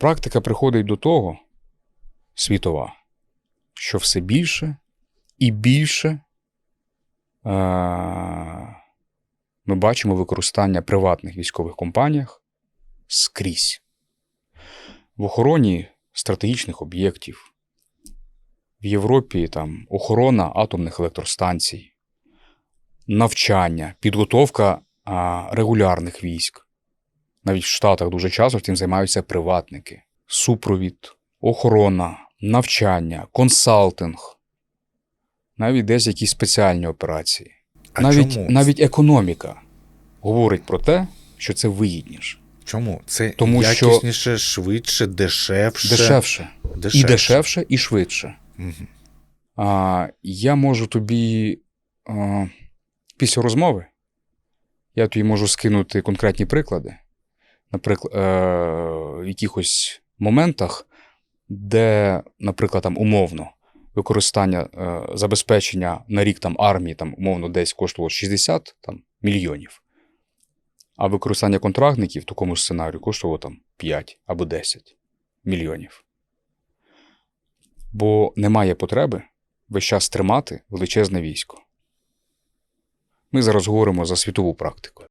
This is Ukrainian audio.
Практика приходить до того, світова, що все більше і більше е- ми бачимо використання приватних військових компаніях скрізь. В охороні стратегічних об'єктів, в Європі там охорона атомних електростанцій, навчання, підготовка а, регулярних військ. Навіть в Штатах дуже часто цим займаються приватники. Супровід, охорона, навчання, консалтинг, навіть десь якісь спеціальні операції. А навіть, чому? навіть економіка говорить про те, що це вигідніше, Чому? Це Тому що- швидше, дешевше. дешевше. І дешевше, і швидше. Мгм. А, я можу тобі а, після розмови, я тобі можу скинути конкретні приклади, наприклад, е, якихось моментах, де, наприклад, там умовно використання е, забезпечення на рік там армії там умовно десь коштувало 60 там, мільйонів, а використання контрактників в такому сценарію коштувало там 5 або 10 мільйонів. Бо немає потреби весь час тримати величезне військо. Ми зараз говоримо за світову практику.